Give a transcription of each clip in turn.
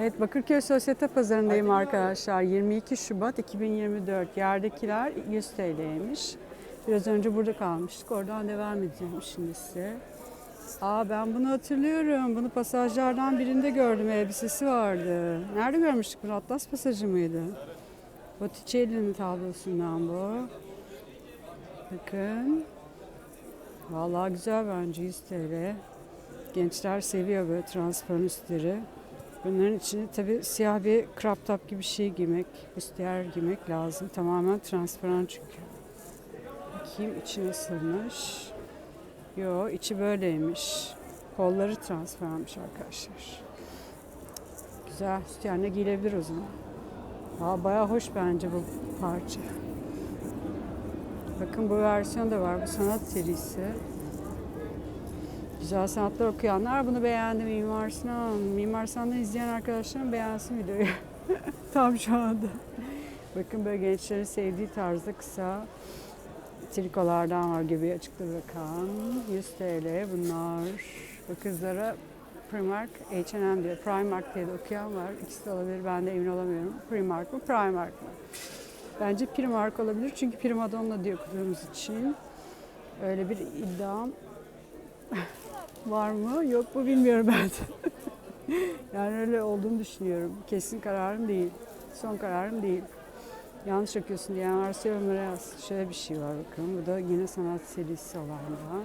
Evet Bakırköy Sosyete Pazarı'ndayım arkadaşlar. 22 Şubat 2024. Yerdekiler 100 TL'ymiş. Biraz önce burada kalmıştık. Oradan devam edeceğim şimdi size. Aa ben bunu hatırlıyorum. Bunu pasajlardan birinde gördüm. Elbisesi vardı. Nerede görmüştük bunu? Atlas pasajı mıydı? Botticelli'nin tablosundan bu. Bakın. Vallahi güzel bence 100 TL. Gençler seviyor böyle transparan üstleri. Bunların içine tabi siyah bir crop top gibi bir şey giymek, üstler giymek lazım. Tamamen transparan çünkü. Bakayım içi nasılmış. Yo içi böyleymiş. Kolları transparanmış arkadaşlar. Güzel. Üstlerine giyilebilir o zaman. Aa, bayağı hoş bence bu parça. Bakın bu versiyon da var. Bu sanat serisi. Güzel sanatlar okuyanlar bunu beğendi. Mimar Sinan. Mimar Sinan'dan izleyen arkadaşlarım beğensin videoyu. Tam şu anda. Bakın böyle gençlerin sevdiği tarzda kısa trikolardan var gibi açıkta bırakan. 100 TL bunlar. Bu kızlara Primark, H&M diyor. Primark diye de okuyan var. İkisi de olabilir. Ben de emin olamıyorum. Primark mı, Primark mı? Bence Primark olabilir. Çünkü Primadonna diye okuduğumuz için. Öyle bir iddiam var mı? Yok mu bilmiyorum ben yani öyle olduğunu düşünüyorum. Kesin kararım değil. Son kararım değil. Yanlış okuyorsun diyen varsa yorumlara. Şöyle bir şey var bakın. Bu da yine sanat serisi olan da.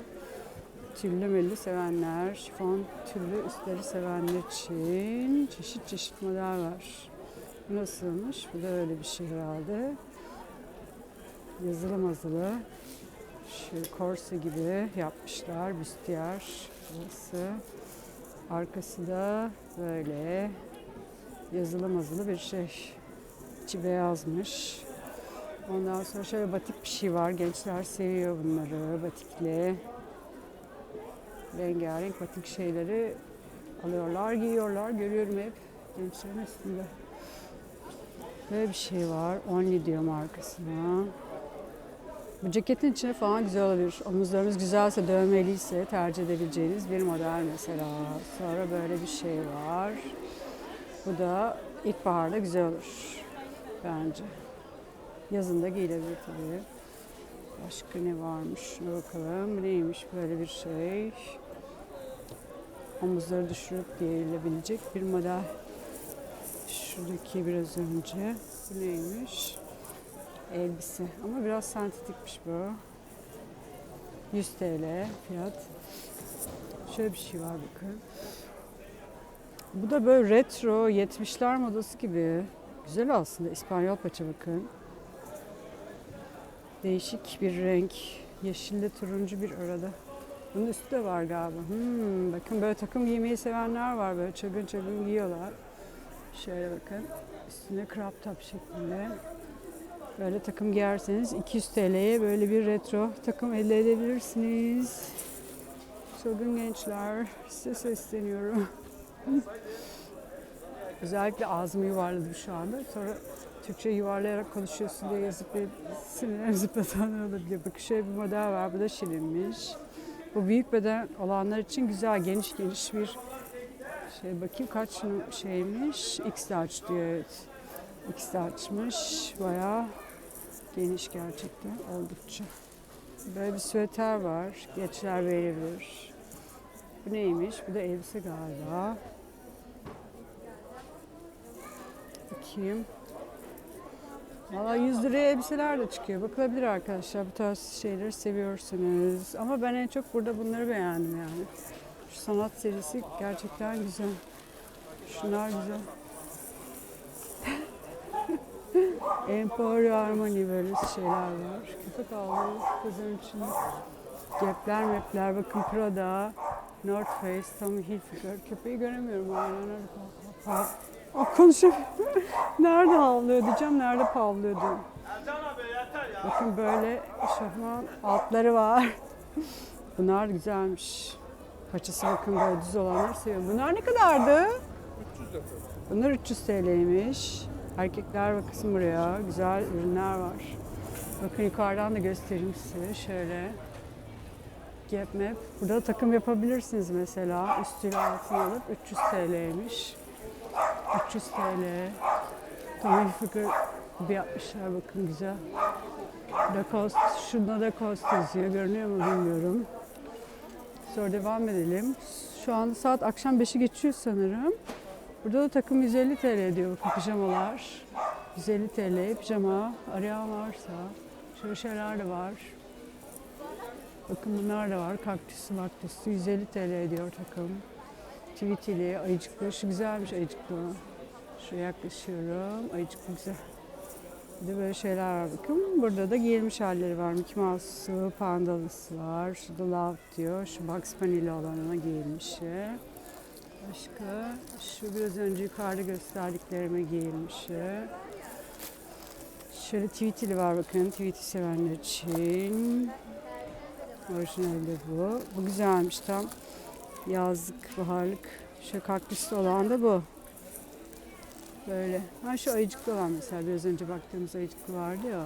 Tüllü melli sevenler, şifon tüllü üstleri sevenler için çeşit çeşit model var. Bu nasılmış? Bu da öyle bir şey herhalde. Yazılı mazılı. Şu korse gibi yapmışlar. Büstiyer burası. Arkası da böyle yazılı mazılı bir şey. İçi beyazmış. Ondan sonra şöyle batik bir şey var. Gençler seviyor bunları. Batikli. Rengarenk batik şeyleri alıyorlar, giyiyorlar. Görüyorum hep gençlerin üstünde. Böyle bir şey var. Only diyor markasına. Bu ceketin içine falan güzel olabilir. Omuzlarınız güzelse, dövmeliyse tercih edebileceğiniz bir model mesela. Sonra böyle bir şey var. Bu da ilkbaharda güzel olur bence. Yazında giyilebilir tabii. Başka ne varmış? Şuna bakalım. Neymiş böyle bir şey? Omuzları düşürüp giyilebilecek bir model. Şuradaki biraz önce. Bu neymiş? Elbise. Ama biraz sentetikmiş bu. 100 TL fiyat. Şöyle bir şey var bakın. Bu da böyle retro 70'ler modası gibi. Güzel aslında. İspanyol paça bakın. Değişik bir renk. Yeşille turuncu bir arada. Bunun üstü de var galiba. Hmm, bakın böyle takım giymeyi sevenler var. Böyle çılgın çılgın giyiyorlar. Şöyle bakın. Üstüne crop top şeklinde. Böyle takım giyerseniz 200 TL'ye böyle bir retro takım elde edebilirsiniz. Çılgın gençler size sesleniyorum. Özellikle ağzımı yuvarladım şu anda. Sonra Türkçe yuvarlayarak konuşuyorsun diye yazıp bir sinirlerim zıplatanlar olabilir. Bakın şöyle bir model var. Bu da şirinmiş. Bu büyük beden olanlar için güzel, geniş geniş bir şey. Bakayım kaç şeymiş. X large diyor evet. X large'mış. Bayağı geniş gerçekten oldukça. Böyle bir süveter var. Geçler verilir. Bu neymiş? Bu da elbise galiba. Bakayım. Valla 100 liraya elbiseler de çıkıyor. Bakılabilir arkadaşlar. Bu tarz şeyleri seviyorsunuz. Ama ben en çok burada bunları beğendim yani. Şu sanat serisi gerçekten güzel. Şunlar güzel. Emporio Armani böyle şeyler var. Köpek avlu kızın içinde. Cepler mepler bakın Prada, North Face, Tommy Hilfiger. Köpeği göremiyorum hala. Nerede pa- pa- Aa, konuşamıyorum. nerede havlıyor diyeceğim, nerede pavlıyor diyeyim. Bakın böyle şofman altları var. Bunlar güzelmiş. Paçası bakın böyle düz olanları seviyorum. Bunlar ne kadardı? 300 lira. Bunlar 300 TL'ymiş. Erkekler bakın buraya. Güzel ürünler var. Bakın yukarıdan da göstereyim size. Şöyle. Gap Map. Burada da takım yapabilirsiniz mesela. Üstüyle altına alıp 300 TL'ymiş. 300 TL. Tommy Hilfiger gibi yapmışlar bakın güzel. Lacoste, şunda Lacoste yazıyor. Görünüyor mu bilmiyorum. Sonra devam edelim. Şu an saat akşam 5'i geçiyor sanırım. Burada da takım 150 TL diyor bakın pijamalar. 150 TL pijama arayan varsa. Şöyle şeyler de var. Bakın bunlar da var. Kaktüsü maktüsü 150 TL diyor takım. Tweetili, ayıcıklı. Şu güzelmiş ayıcıklı. Şuraya yaklaşıyorum. Ayıcıklı güzel. Bir de böyle şeyler var bakın. Burada da giyilmiş halleri var. Mickey Mouse'su, pandalısı var. Şu Love diyor. Şu Bugs Bunny'li olanına giyilmişi. Başka şu biraz önce yukarıda gösterdiklerime giyilmişi. Şöyle tweetili var bakın. Tweety sevenler için. Orijinali de bu. Bu güzelmiş tam. Yazlık, baharlık. Şöyle kaktüslü olan da bu. Böyle. Ha şu ayıcıklı olan mesela biraz önce baktığımız ayıcıklı vardı ya.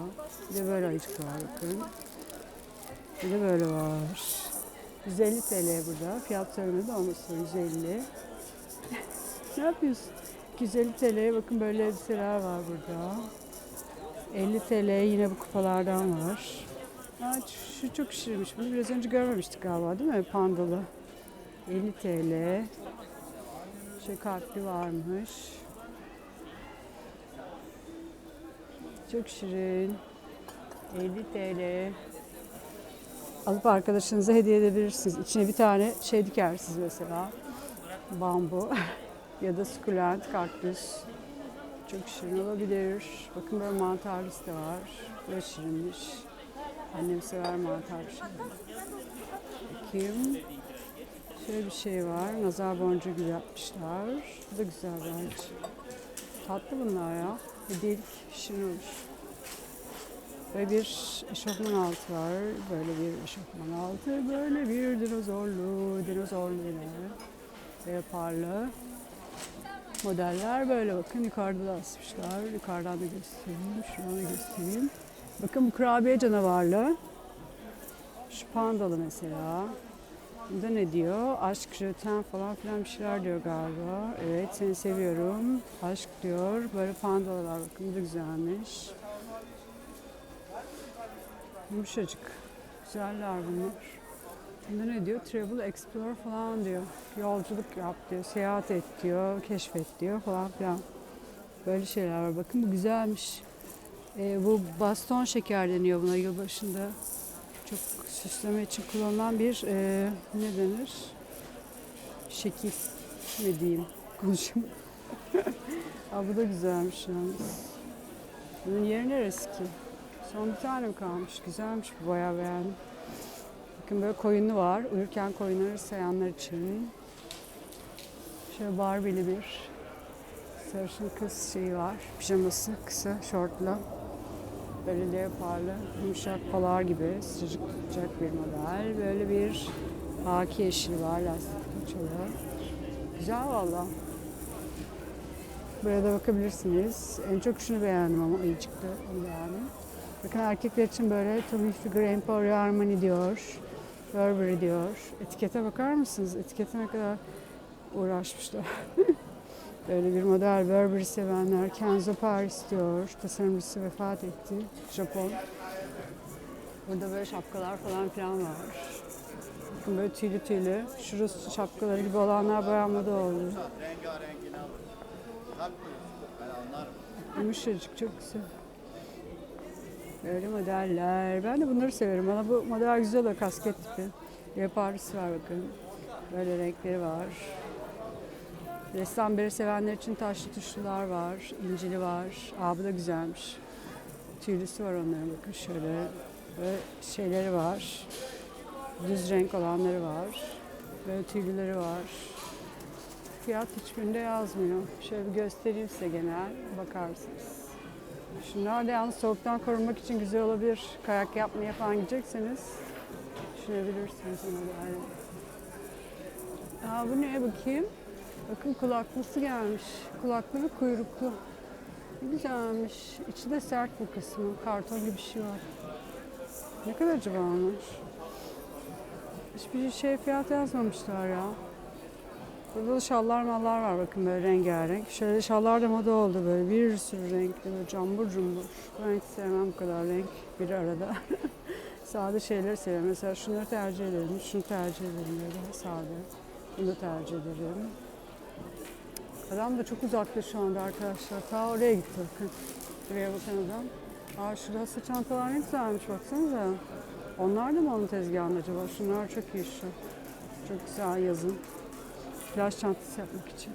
Bir de böyle ayıcıklı var bakın. Bir de böyle var. 150 TL burada. Fiyat söylemedi olması 150. ne yapıyorsun? 250 TL'ye bakın böyle elbiseler var burada. 50 TL yine bu kupalardan var. Aa, şu çok şirinmiş. Bunu biraz önce görmemiştik galiba değil mi? Pandalı. 50 TL. Şey kalpli varmış. Çok şirin. 50 TL. Alıp arkadaşınıza hediye edebilirsiniz. İçine bir tane şey dikersiniz mesela. Bambu ya da sukulent, kaktüs. Çok şirin olabilir. Bakın böyle mantarlısı da var. Böyle şirinmiş. Annem sever mantar Bakayım. Şöyle bir şey var. Nazar boncuğu yapmışlar. Bu da güzel bence. Tatlı bunlar ya. Hediyelik şirin olur. Böyle bir eşofman altı var. Böyle bir eşofman altı. Böyle bir dinozorlu, dinozorlu yine. Leoparlı. Modeller böyle bakın yukarıda da asmışlar. Yukarıdan da göstereyim. Şuradan da göstereyim. Bakın bu kurabiye canavarlı. Şu pandalı mesela. Bunda ne diyor? Aşk, jöten falan filan bir şeyler diyor galiba. Evet seni seviyorum. Aşk diyor. Böyle pandalar bakın da güzelmiş. Yumuşacık. Güzeller bunlar. Bunda ne diyor? Travel, explore falan diyor. Yolculuk yap diyor. Seyahat et diyor. Keşfet diyor falan filan. Böyle şeyler var. Bakın bu güzelmiş. Ee, bu baston şeker deniyor buna yılbaşında. Çok süsleme için kullanılan bir e, ne denir? Şekil ne diyeyim konuşayım. Aa, bu da güzelmiş yalnız. Bunun yeri neresi ki? Son bir tane mi kalmış? Güzelmiş bu bayağı beğendim. Bakın böyle koyunu var. Uyurken koyunları sayanlar için. Şöyle Barbie'li bir sarışın kız şeyi var. Pijaması kısa şortla. Böyle leoparlı, yumuşak polar gibi sıcacık bir model. Böyle bir haki yeşili var, lastik paçalı. Güzel valla. Buraya da bakabilirsiniz. En çok şunu beğendim ama ayıcıklı onu beğendim. Bakın erkekler için böyle Tommy Hilfiger Emporio Armani diyor. Burberry diyor. Etikete bakar mısınız? Etikete ne kadar uğraşmışlar. Böyle bir model Burberry sevenler Kenzo Paris diyor. Tasarımcısı vefat etti. Japon. Burada böyle şapkalar falan filan var. Bakın böyle tüylü tüylü. Şurası şapkaları gibi olanlar bayağı moda oldu. Yumuşacık çok güzel. Böyle modeller. Ben de bunları severim. Bana bu model güzel oluyor kasket tipi. Leoparlısı var bakın. Böyle renkleri var. Ressam beri sevenler için taşlı tuşlular var. incili var. Aa bu da güzelmiş. Tüylüsü var onların bakın şöyle. Böyle şeyleri var. Düz renk olanları var. Böyle tüylüleri var. Fiyat hiçbirinde yazmıyor. Şöyle bir göstereyim size genel. Bakarsınız. Şunlar da yalnız soğuktan korunmak için güzel olabilir. Kayak yapmaya falan gidecekseniz düşünebilirsiniz onu da. Yani. Aa, bu neye bakayım? Bakın kulaklısı gelmiş. Kulaklı ve kuyruklu. Ne güzelmiş. İçi de sert bu kısmı. Karton gibi bir şey var. Ne kadar acaba onlar? Hiçbir şey fiyat yazmamışlar ya. Burada da şallar mallar var bakın böyle rengarenk. Şöyle şallar da moda oldu böyle bir sürü renkli böyle cambur cumbur. Ben hiç sevmem bu kadar renk bir arada. sade şeyleri seviyorum. Mesela şunları tercih ederim, şunu tercih ederim böyle sade. Bunu tercih ederim. Adam da çok uzakta şu anda arkadaşlar. Ta oraya gitti bakın. Buraya bakan adam. Aa şurada sırt çantalar ne güzelmiş baksanıza. Onlar da mı onun tezgahında acaba? Şunlar çok iyi şu. Çok güzel yazın. Plaj çantası yapmak için.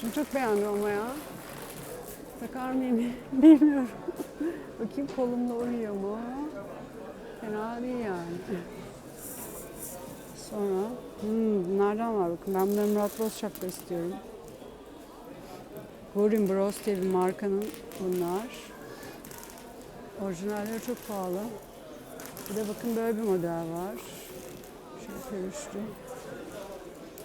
Şunu çok beğendim ama ya. Takar mıyım bilmiyorum. Bakayım kolumda uyuyor mu? Fena değil yani. Sonra hmm, bunlardan var bakın. Ben bunları Murat Boz şapka istiyorum. Gurin Bros diye bir markanın bunlar. Orijinalleri çok pahalı. Bir de bakın böyle bir model var. Şöyle peluşlu.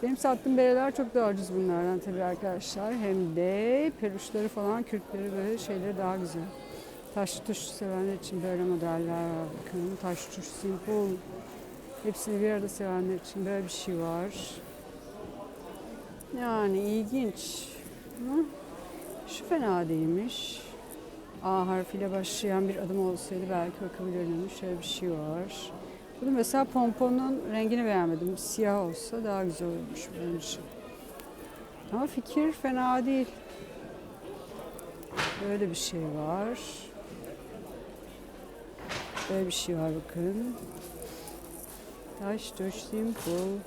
Benim sattığım bereler çok daha ucuz bunlardan tabii arkadaşlar. Hem de peluşları falan, kürkleri böyle şeyleri daha güzel. Taş tuş sevenler için böyle modeller var bakın. Taş tuş, simple. Hepsini bir arada sevenler için böyle bir şey var. Yani ilginç. Şu fena değilmiş. A harfiyle başlayan bir adım olsaydı belki bakabilirdim. Şöyle bir şey var. Bunu mesela pomponun rengini beğenmedim. Siyah olsa daha güzel olurmuş bence. Ama fikir fena değil. Böyle bir şey var. Böyle bir şey var bakın. Taş tuş simple.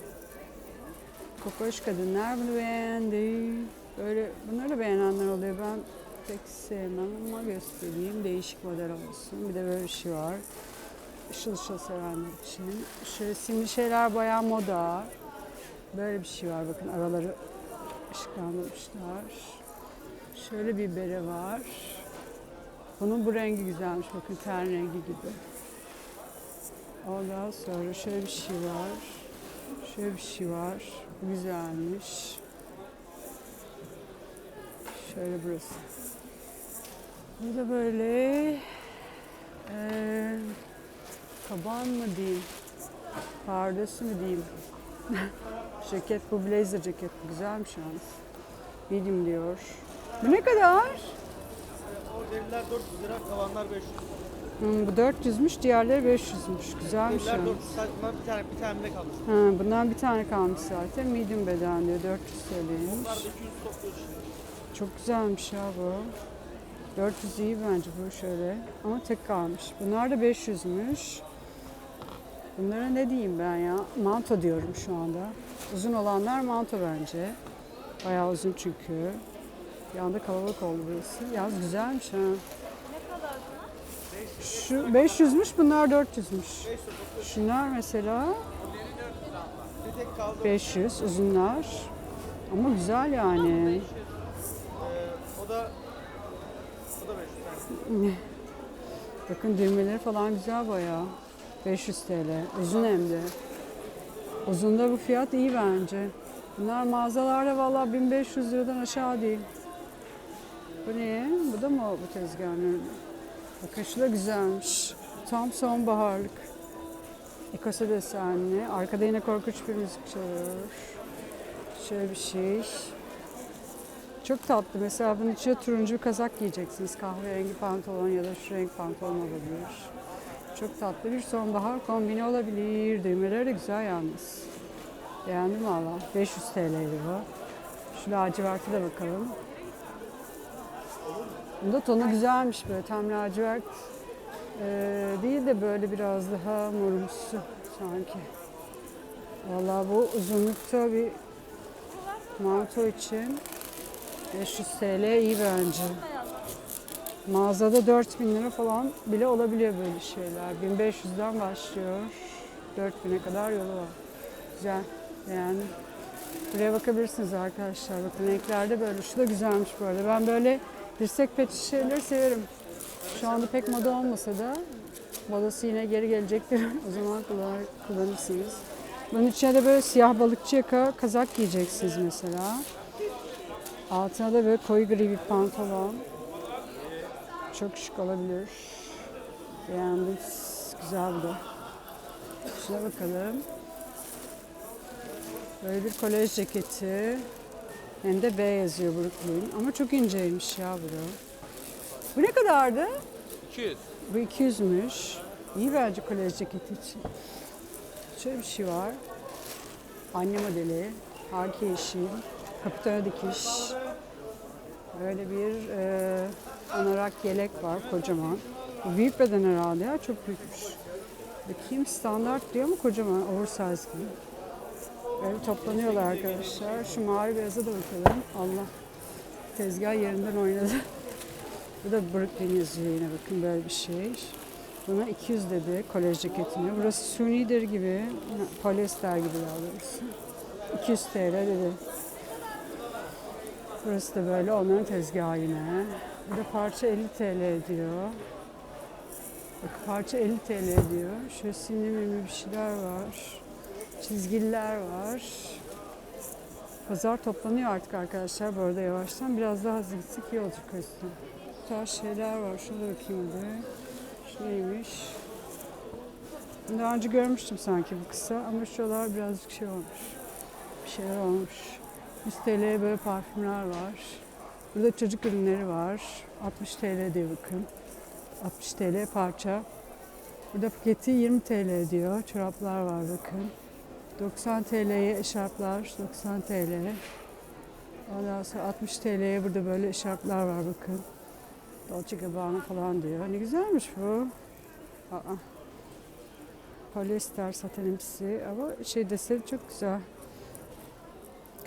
Kokoş kadınlar bunu beğendi. Böyle bunları da beğenenler oluyor. Ben pek sevmem ama göstereyim. Değişik model olsun. Bir de böyle bir şey var. Işıl ışıl sevenler için. Şöyle simli şeyler bayağı moda. Böyle bir şey var. Bakın araları ışıklandırmışlar. Şöyle bir bere var. Bunun bu rengi güzelmiş. Bakın ten rengi gibi. Ondan sonra şöyle bir şey var. Şöyle bir şey var. Güzelmiş. Şöyle burası. Burada böyle eee kaban mı diyeyim, pardösü mü diyeyim. ceket bu blazer ceket bu güzelmiş yalnız. Medium diyor. Bu ne kadar? O deriler 400 lira, tavanlar 500 lira. Hmm, bu 400'müş, diğerleri 500'müş. Güzelmiş Deriler yalnız. 400, sadece bunlar bir tane, bir tane de kalmış. Ha, bundan bir tane kalmış zaten. Medium beden diyor. 400 TL'ymiş. Bunlar da 200 topluyor. Çok güzelmiş ya bu. 400 iyi bence bu şöyle. Ama tek kalmış. Bunlar da 500'müş. Bunlara ne diyeyim ben ya? Manto diyorum şu anda. Uzun olanlar manto bence. Bayağı uzun çünkü. Bir anda kalabalık oldu burası. Yalnız güzelmiş ha. Şu 500'müş bunlar 400'müş. Şunlar mesela Bir tek kaldı. 500 uzunlar. Ama güzel yani. O da o da 500 yani. Bakın düğmeleri falan güzel bayağı. 500 TL. Uzun hem de. Uzunda bu fiyat iyi bence. Bunlar mağazalarda vallahi 1500 liradan aşağı değil. Bu ne? Bu da mı bu tezgahın? Bakın da güzelmiş. Tam sonbaharlık. Ikasa desenli. Arkada yine korkunç bir müzik çalıyor. Şöyle bir şey. Çok tatlı. Mesela bunun içine turuncu bir kazak giyeceksiniz. Kahverengi pantolon ya da şu renk pantolon olabilir. Çok tatlı bir sonbahar kombini olabilir. Düğmeleri de güzel yalnız. Beğendim valla. 500 TL'ydi bu. Şu laciverti de bakalım. Bunda tonu güzelmiş böyle tam lacivert ee, değil de böyle biraz daha morumsu sanki. Valla bu uzunlukta bir manto için 500 TL iyi bence. Mağazada 4000 lira falan bile olabiliyor böyle şeyler. 1500'den başlıyor. 4000'e kadar yolu var. Güzel. Yani buraya bakabilirsiniz arkadaşlar. Bakın renklerde böyle. Şu da güzelmiş bu arada. Ben böyle dirsek peçi şeyleri severim. Şu anda pek moda olmasa da modası yine geri gelecektir. o zaman kullanır, kullanırsınız. Bunun içine de böyle siyah balıkçı yaka kazak giyeceksiniz mesela. Altına da böyle koyu gri bir pantolon. Çok şık olabilir. Beğendim. Güzel bu da. Şuna bakalım. Böyle bir kolej ceketi. Hem de B yazıyor Brooklyn. Ama çok inceymiş ya bu. Bu ne kadardı? 200. Bu 200'müş. İyi bence kolej ceketi için. Şöyle bir şey var. Anne modeli. Haki yeşil. Kapitana dikiş. Böyle bir e, anorak yelek var kocaman. Bu büyük beden herhalde ya çok büyükmüş. Bakayım standart diyor mu kocaman oversize gibi. Böyle toplanıyorlar arkadaşlar. Şu mavi beyaza da bakalım. Allah tezgah yerinden oynadı. Bu da Brooklyn yazıyor yine bakın böyle bir şey. Buna 200 dedi kolej ceketine. Burası suni deri gibi, polyester gibi daha doğrusu. 200 TL dedi. Burası da böyle onların tezgahı yine. Bu da parça 50 TL diyor. Bak parça 50 TL diyor. Şöyle simli mimli bir şeyler var. Çizgililer var. Pazar toplanıyor artık arkadaşlar bu arada yavaştan. Biraz daha hızlı gitsek iyi olacak yüzden. Bu tarz şeyler var. Şuna da bakayım hadi. Şu neymiş? Daha önce görmüştüm sanki bu kısa ama şuralar birazcık şey olmuş. Bir şeyler olmuş. 100 TL'ye böyle parfümler var. Burada çocuk ürünleri var. 60 TL diyor bakın. 60 TL parça. Burada paketi 20 TL diyor. Çoraplar var bakın. 90 TL'ye eşarplar. 90 TL. Ondan sonra 60 TL'ye burada böyle eşarplar var bakın. Dolce Gabbana falan diyor. Ne güzelmiş bu. Aa. Polyester satenimsi ama şey deseni çok güzel.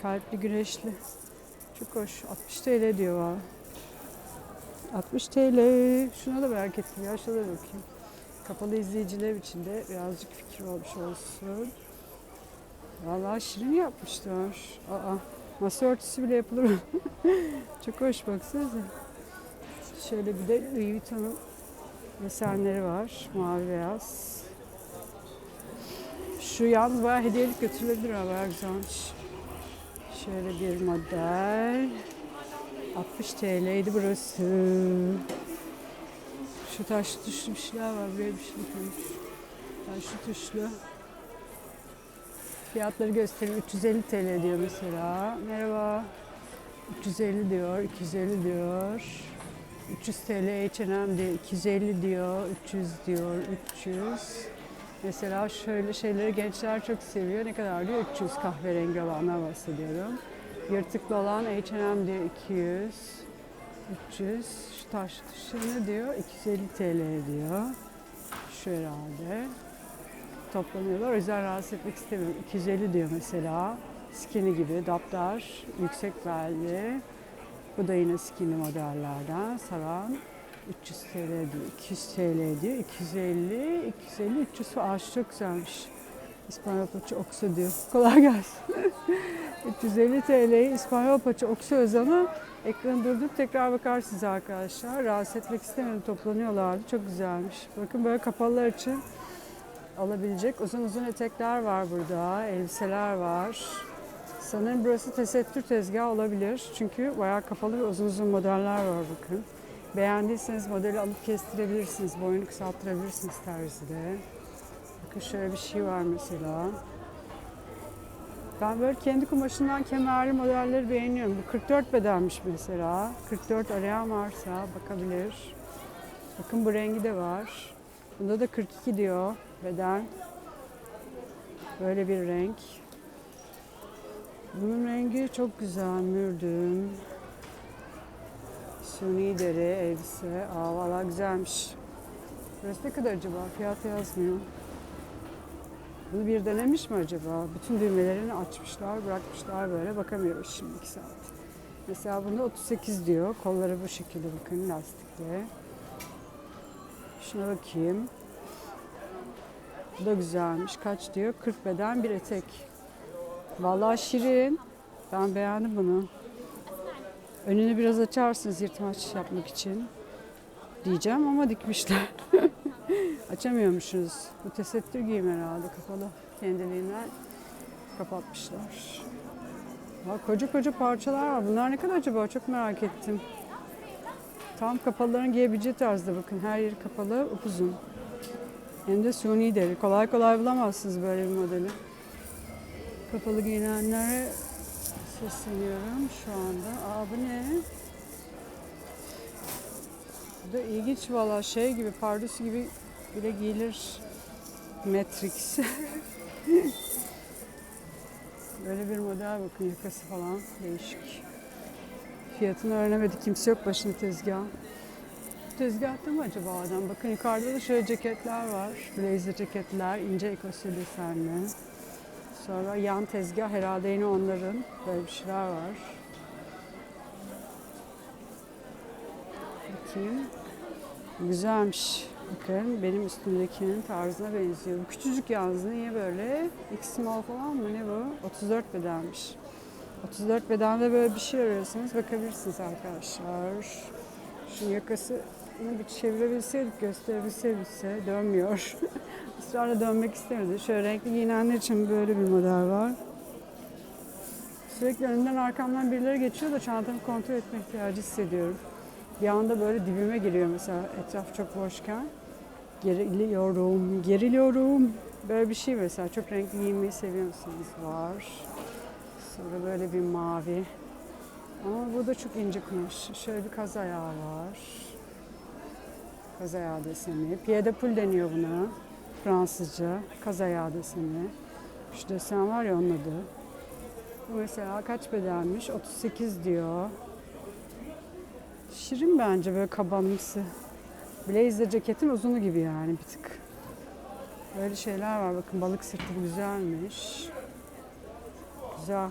Kalpli güneşli. Çok hoş. 60 TL diyor ha. 60 TL. Şuna da merak ettim ya. Şuna da bakayım. Kapalı izleyiciler için de birazcık fikir olmuş olsun. Vallahi şirin yapmışlar. Aa, masa örtüsü bile yapılır. Çok hoş baksanıza. Şöyle bir de Louis Vuitton'un desenleri var. Mavi beyaz. Şu yalnız bayağı hediyelik götürülebilir. Bayağı güzelmiş. Şöyle bir model. 60 TL'ydi burası. Şu taşlı tuşlu bir şeyler var. Buraya bir şey koymuş. Taşlı tuşlu. Fiyatları göstereyim. 350 TL diyor mesela. Merhaba. 350 diyor, 250 diyor. 300 TL H&M diyor, 250 diyor, 300 diyor, 300. Mesela şöyle şeyleri gençler çok seviyor. Ne kadar diyor? 300 kahverengi olanlar bahsediyorum. Yırtıklı olan H&M diyor 200. 300. Şu taş dışı ne diyor? 250 TL diyor. Şu herhalde. Toplanıyorlar. O yüzden rahatsız etmek istemiyorum. 250 diyor mesela. Skinny gibi, daptar, yüksek belli. Bu da yine skinny modellerden saran. 300 TL diyor, 200 TL diyor, 250, 250, 300 falan. Şu çok güzelmiş. İspanyol paça oksu diyor. Kolay gelsin. 350 TL İspanyol paça oksu özanı ekranı durdurup tekrar bakarsınız arkadaşlar. Rahatsız etmek istemiyorum toplanıyorlardı. Çok güzelmiş. Bakın böyle kapalılar için alabilecek uzun uzun etekler var burada. Elbiseler var. Sanırım burası tesettür tezgahı olabilir. Çünkü bayağı kapalı ve uzun uzun modeller var bakın. Beğendiyseniz modeli alıp kestirebilirsiniz. Boyunu kısalttırabilirsiniz terzide. Bakın şöyle bir şey var mesela. Ben böyle kendi kumaşından kemerli modelleri beğeniyorum. Bu 44 bedenmiş mesela. 44 arayan varsa bakabilir. Bakın bu rengi de var. Bunda da 42 diyor beden. Böyle bir renk. Bunun rengi çok güzel, mürdüm. Suni deri elbise. Aa valla güzelmiş. Burası ne kadar acaba? Fiyat yazmıyor. Bunu bir denemiş mi acaba? Bütün düğmelerini açmışlar, bırakmışlar böyle. Bakamıyoruz şimdi iki saat. Mesela bunda 38 diyor. Kolları bu şekilde bakın lastikli. Şuna bakayım. Bu da güzelmiş. Kaç diyor? 40 beden bir etek. Vallahi şirin. Ben beğendim bunu. Önünü biraz açarsınız yırtmaç yapmak için. Diyeceğim ama dikmişler. Açamıyormuşuz. Bu tesettür giyim herhalde kapalı. Kendiliğinden kapatmışlar. Ya koca koca parçalar var. Bunlar ne kadar acaba? Çok merak ettim. Tam kapalıların giyebileceği tarzda bakın. Her yeri kapalı, upuzun. Hem de suni deri. Kolay kolay bulamazsınız böyle bir modeli. Kapalı giyinenlere sesleniyorum şu anda. Aa bu ne? Bu da ilginç valla şey gibi pardus gibi bile giyilir. Matrix. Böyle bir model bakın yakası falan değişik. Fiyatını öğrenemedi kimse yok başında tezgah. Tezgahta mı acaba adam? Bakın yukarıda da şöyle ceketler var. Blazer ceketler, ince ekosya desenli. Sonra yan tezgah herhalde yine onların. Böyle bir şeyler var. Bakayım. Güzelmiş. Bakın benim üstümdekinin tarzına benziyor. Bu küçücük yalnız niye böyle? X small falan mı ne bu? 34 bedenmiş. 34 bedende böyle bir şey arıyorsanız bakabilirsiniz arkadaşlar. Şu yakasını bir çevirebilseydik, gösterebilseydik dönmüyor. Israrla dönmek istemedi. Şöyle renkli giyinenler için böyle bir model var. Sürekli önümden arkamdan birileri geçiyor da çantamı kontrol etme ihtiyacı hissediyorum. Bir anda böyle dibime giriyor mesela etraf çok boşken. Geriliyorum, geriliyorum. Böyle bir şey mesela. Çok renkli giyinmeyi seviyorsanız var. Sonra böyle bir mavi. Ama bu da çok ince kumaş. Şöyle bir kaz ayağı var. Kaz ayağı deseni. Pied de poule deniyor buna. Fransızca. Kaz ayağı deseni. Şu desen var ya onun adı. Bu mesela kaç bedenmiş? 38 diyor. Şirin bence böyle kabanımsı. Blazer ceketin uzunu gibi yani bir tık. Böyle şeyler var bakın balık sırtı güzelmiş. Güzel.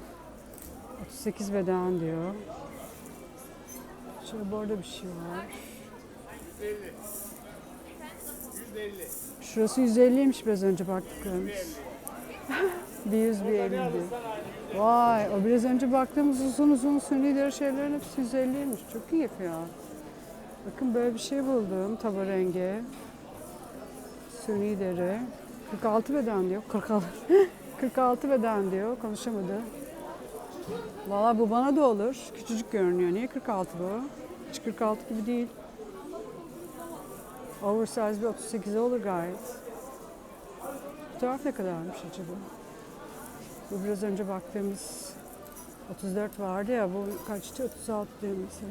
38 beden diyor. Şöyle burada bir şey var. 150. Şurası 150'ymiş biraz önce baktıklarımız. bir 100 bir 50 diyor. Vay o biraz önce baktığımız uzun uzun suni deri şeylerin hepsi 150'ymiş. Çok iyi ya. Bakın böyle bir şey buldum taba rengi. Suni deri. 46 beden diyor. 46. 46 beden diyor. Konuşamadı. Valla bu bana da olur. Küçücük görünüyor. Niye 46 bu? Hiç 46 gibi değil. Oversize bir 38 olur gayet. Bu taraf ne kadarmış acaba? Bu biraz önce baktığımız 34 vardı ya bu kaçtı? 36 diyor mesela.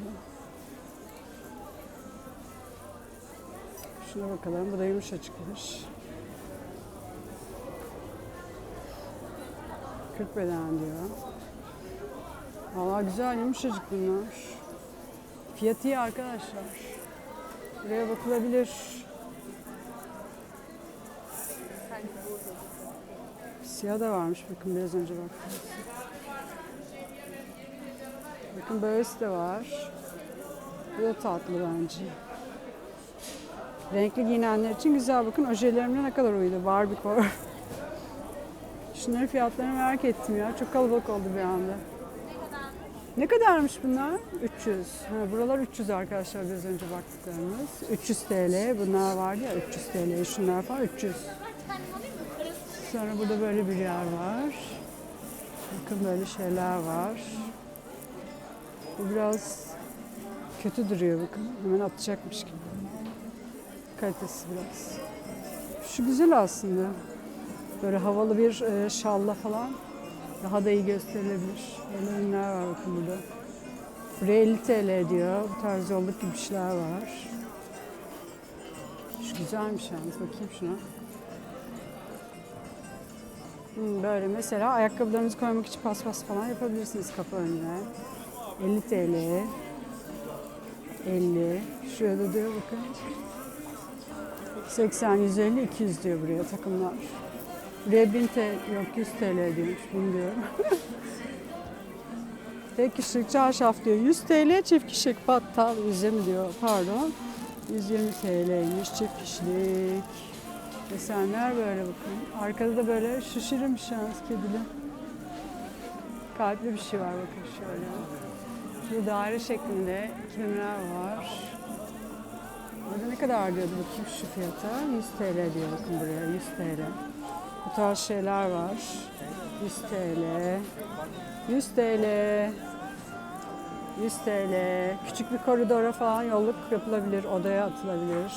Şuna bakalım. Bu da yumuşacıkmış. 40 beden diyor. Valla güzel yumuşacık bunlar. Fiyatı iyi arkadaşlar. Buraya bakılabilir. Siyah da varmış bakın biraz önce baktım. Bakın böylesi de var. Bu da tatlı bence. Renkli giyinenler için güzel bakın ojelerimle ne kadar uydu. Barbie. Şunların fiyatlarını merak ettim ya. Çok kalabalık oldu bir anda. Ne kadarmış bunlar? 300. Ha, buralar 300 arkadaşlar biraz önce baktıklarımız. 300 TL. Bunlar vardı ya 300 TL. Şunlar falan 300. Sonra burada böyle bir yer var. Bakın böyle şeyler var. Bu biraz kötü duruyor bakın. Hemen atacakmış gibi. Kalitesi biraz. Şu güzel aslında. Böyle havalı bir e, şalla falan daha da iyi gösterilebilir. Böyle ürünler var bakın burada. Buraya 50 TL diyor. Bu tarz yolluk gibi şeyler var. Şu güzelmiş yalnız. Bakayım şuna. Hmm, böyle mesela ayakkabılarınızı koymak için paspas falan yapabilirsiniz kapı önüne. 50 TL. 50. Şurada diyor bakın. 80, 150, 200 diyor buraya takımlar. Buraya 1000 TL, yok 100 TL diyormuş, bilmiyorum. Tek kişilik çarşaf diyor. 100 TL çift kişilik battal 120 diyor pardon. 120 TL'ymiş çift kişilik. Desenler böyle bakın. Arkada da böyle şişirilmiş yalnız kedili. Kalpli bir şey var bakın şöyle. Şurada daire şeklinde kilimler var. Burada ne kadar diyordu bakayım şu fiyata? 100 TL diyor bakın buraya 100 TL. Bu tarz şeyler var. 100 TL. 100 TL. 100 TL. Küçük bir koridora falan yolluk yapılabilir. Odaya atılabilir.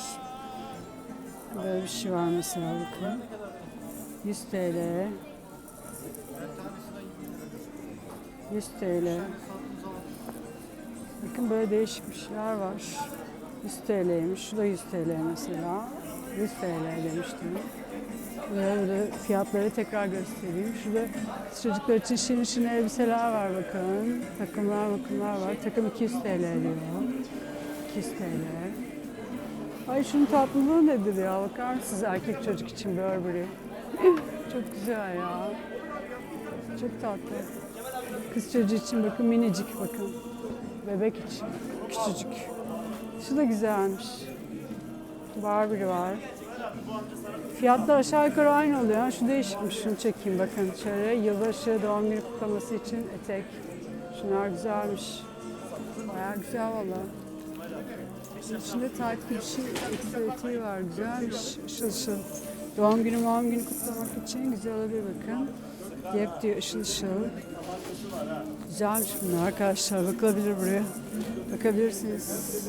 Böyle bir şey var mesela bakın. 100 TL. 100 TL. Bakın böyle değişik bir şeyler var. 100 TL'ymiş. Şu da 100 TL mesela. 100 TL demiştim. Böyle fiyatları tekrar göstereyim. Şurada çocuklar için şirin şirin elbiseler var bakın. Takımlar bakımlar var. Takım 200 TL diyor. 200 TL. Ay şunun tatlılığı nedir ya? Bakar mısınız erkek çocuk için Burberry? Çok güzel ya. Çok tatlı. Kız çocuğu için bakın minicik bakın. Bebek için küçücük. Şu da güzelmiş. Barbie var. Fiyatlar aşağı yukarı aynı oluyor. Şu değişikmiş. Şunu çekeyim bakın. Şöyle yılbaşı doğum günü kutlaması için etek. Şunlar güzelmiş. Bayağı güzel valla. İçinde tight bir şey, eteği var. Güzelmiş. Işıl ışıl. Doğum günü doğum günü kutlamak için güzel olabilir bakın. Yep diyor ışıl ışıl. Güzelmiş bunlar arkadaşlar. Bakılabilir buraya. Bakabilirsiniz.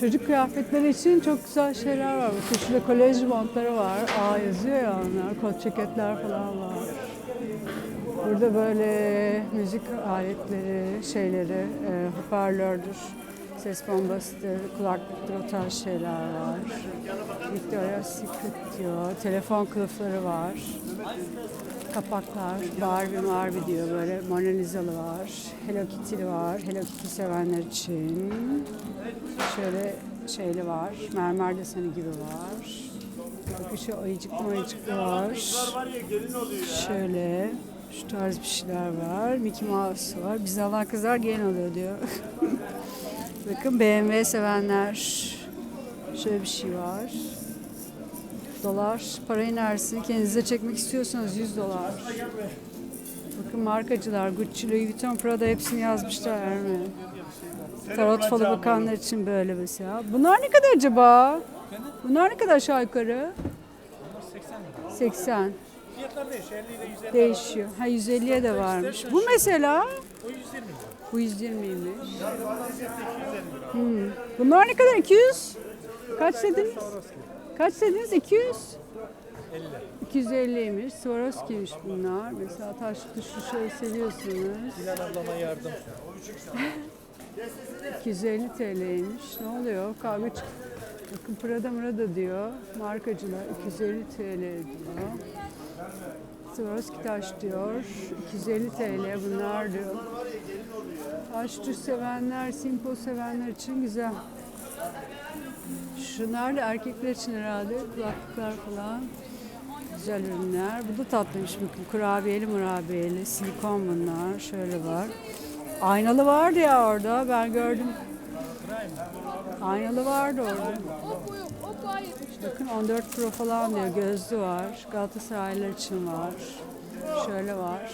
Çocuk kıyafetleri için çok güzel şeyler var. Bakın şurada kolej montları var. Aa yazıyor ya onlar. Kot ceketler falan var. Burada böyle müzik aletleri, şeyleri, e, hoparlördür, ses bombasıdır, kulaklıktır o tarz şeyler var. Victoria's Secret diyor, telefon kılıfları var. Kapaklar, Barbie Barbie diyor böyle Mona Lisa'lı var. Hello Kitty'li var, Hello Kitty sevenler için. Şöyle şeyli var, mermer deseni gibi var. Bakın şu ayıcıklı ayıcıklı var. Şöyle şu tarz bir şeyler var. Mickey Mouse var. Biz alan kızlar gelin alıyor diyor. Bakın BMW sevenler. Şöyle bir şey var. Dolar. Para inersini kendinize çekmek istiyorsanız 100 dolar. Bakın markacılar. Gucci, Louis Vuitton, Prada hepsini yazmışlar Ermi. Tarot falı bakanlar için böyle mesela. Bunlar ne kadar acaba? Bunlar ne kadar aşağı yukarı? 80. Fiyatlar değişiyor. 50 ile 150 Değişiyor. Ha 150'ye de varmış. Bu mesela O 120 lira. bu 120'ymiş. Hmm. Bunlar ne kadar? 200? Kaç dediniz? Kaç dediniz? 200? 50. 250'ymiş. Swarovski'ymiş bunlar. Mesela taş tuşlu şey seviyorsunuz. Dilan ablama yardım. 250 TL'ymiş. Ne oluyor? Kavga çık. Bakın Prada Mırada diyor. Markacılar 250 TL diyor. Swarovski taş diyor. 250 TL bunlar diyor. Taş tuş sevenler, simpo sevenler için güzel. Şunlar da erkekler için herhalde. Kulaklıklar falan. Güzel ürünler. Bu da tatlıymış. Kurabiyeli murabiyeli. Silikon bunlar. Şöyle var. Aynalı vardı ya orada. Ben gördüm. Aynalı vardı orada. Bakın 14 Pro falan diyor. Gözlü var. Galatasaraylılar için var. Şöyle var.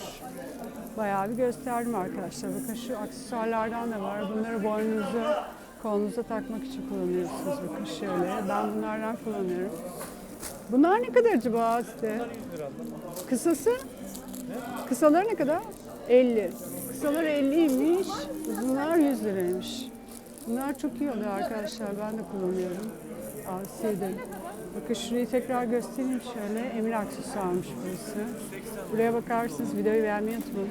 Bayağı bir gösterdim arkadaşlar. Bakın şu aksesuarlardan da var. Bunları boynunuza, kolunuza takmak için kullanıyorsunuz. Bakın şöyle. Ben bunlardan kullanıyorum. Bunlar ne kadar acaba size? Kısası? Kısaları ne kadar? 50. Kısaları 50'ymiş. Uzunlar 100 liraymış. Bunlar çok iyi oluyor arkadaşlar. Ben de kullanıyorum. Tavsiye. Bakın şurayı tekrar göstereyim şöyle. Emir aksesuarmış burası. Buraya bakarsınız. Videoyu beğenmeyi unutmayın.